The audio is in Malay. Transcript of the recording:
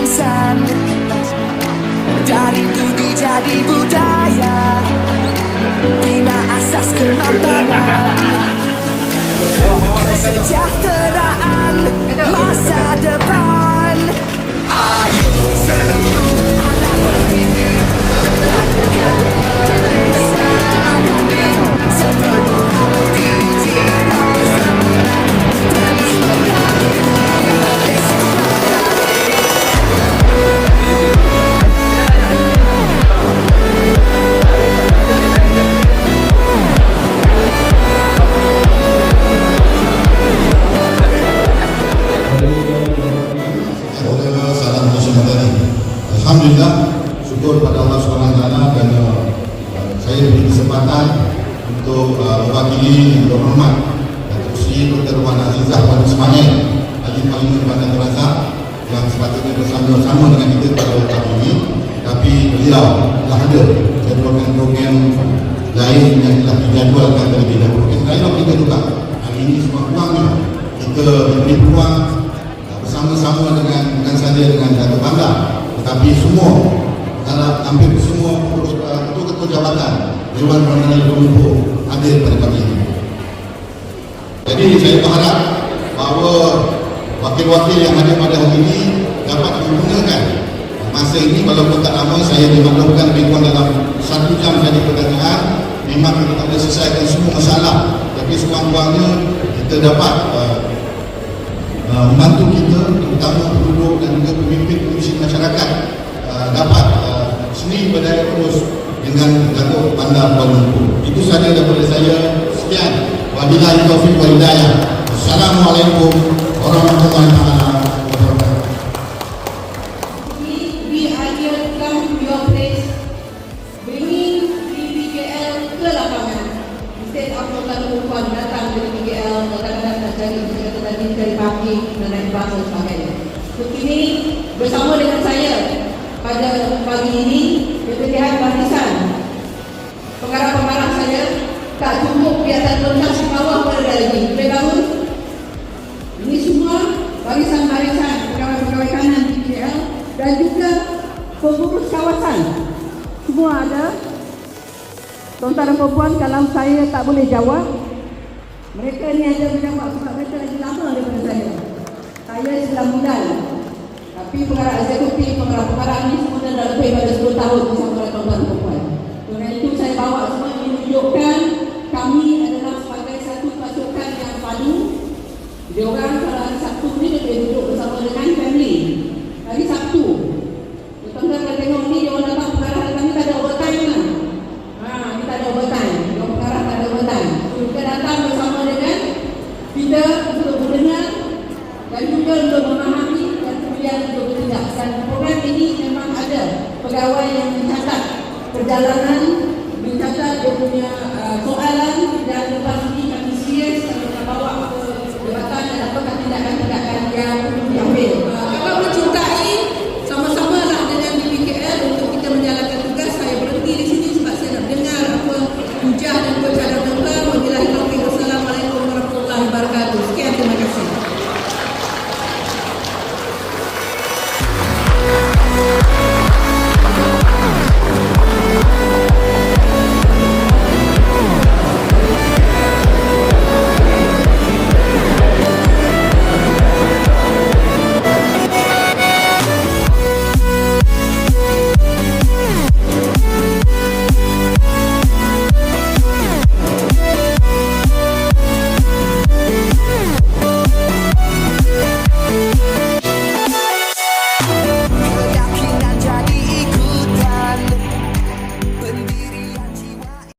insan. Dari budi jadi budaya. Bina asas kemampuan. Kesejahteraan Masa Alhamdulillah, syukur pada Allah SWT kerana uh, saya diberi kesempatan untuk uh, mewakili yang berhormat Datuk Seri Dr. Wan Azizah Wan Ismail Haji Panglima Bandar Razak yang sepatutnya bersama-sama dengan kita pada tahun ini tapi beliau telah ada program-program lain yang telah dijadualkan terlebih dahulu. Sekali lagi kita juga hari ini semua peluangnya kita diberi peluang bersama-sama dengan bukan saja dengan Datuk Bandar tetapi semua kalau hampir semua uh, ketua-ketua jabatan Dewan Permandan Lumpur hadir pada pagi ini. Jadi saya berharap bahawa wakil-wakil yang hadir pada hari ini dapat menggunakan masa ini walaupun tak lama saya dimaklumkan lebih kurang dalam satu jam saja pertanyaan memang kita boleh selesaikan semua masalah. Tapi sekurang-kurangnya kita dapat uh, uh, membantu kita terutama penduduk dan juga pemimpin-pemimpin masyarakat uh, dapat uh, seni berdaya terus dengan Datuk Bandar Kuala Lumpur. Itu sahaja daripada saya. Sekian. Wabillahi taufiq wal hidayah. Assalamualaikum warahmatullahi wabarakatuh. Kadang-kadang nak dan naik bas dan sebagainya. So, kini bersama dengan saya pada pagi ini, lihat barisan pengarah-pengarah saya tak cukup di atas lontas di bawah pada lagi. Boleh bangun? Ini semua barisan-barisan pegawai-pegawai kanan PKL dan juga pengurus kawasan. Semua ada. Tuan-tuan dan perempuan, kalau saya tak boleh jawab, mereka ni ada menjawab sebab mereka lagi lama daripada saya. Saya sudah muda. Tapi pengarah eksekutif, pengarah-pengarah ni semua dah lebih pada 10 tahun bersama dengan tuan-tuan perempuan. pegawai yang menyatakan perjalanan